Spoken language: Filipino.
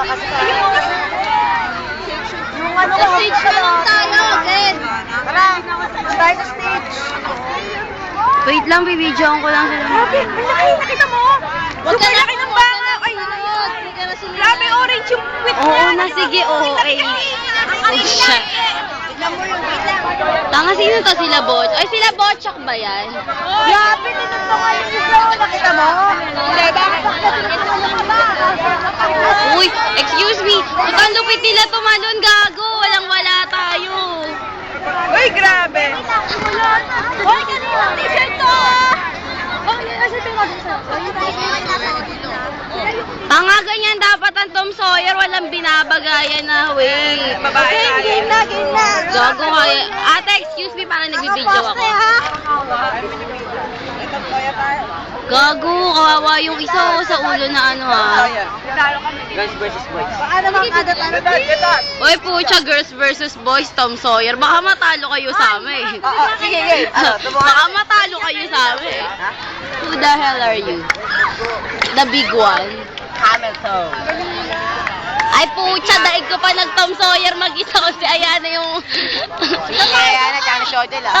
Malakas ka. Yung ano Sa stage na lang tayo, again. Tara, tayo sa stage. Wait lang, bibidyoan ko lang sila. Grabe, ang laki, nakita mo? Huwag ka na laki ng banga. Ay, ka na grabe orange yung quit Oo niya. na, sige, oo, okay. Ang Oh, shit. Tignan mo yung wait lang. Tanga, sino to sila Bot? Ay, sila Botchak ba yan? Grabe, tinunto nga yung sila. Nakita mo? Hindi, bakit bakit tinunto ka ba? Uy, excuse me. Ba't ang lupit nila tumalon, gago? Walang wala tayo. Uy, grabe. Hoy, kanina ang t-shirt kasi Tanga, ganyan dapat ang Tom Sawyer. Walang binabagayan na, wait. Babae tayo. game na, game na. Gago kaya. Ate, excuse me, parang nagbibideo ako. Gago, kawawa yung isa oh, sa ulo na ano ha. Guys versus boys. Baka naman kada ano. Uy, pucha, girls versus boys, Tom Sawyer. Baka matalo kayo sa amin. Sige, sige. Ano, Baka matalo kayo sa amin. Who the hell are you? The big one? Hamilton. Ay, pucha, daig ko pa nag Tom Sawyer mag-isa ko si Ayana yung... Sige, Ayana, tsaka ni Shotel ah.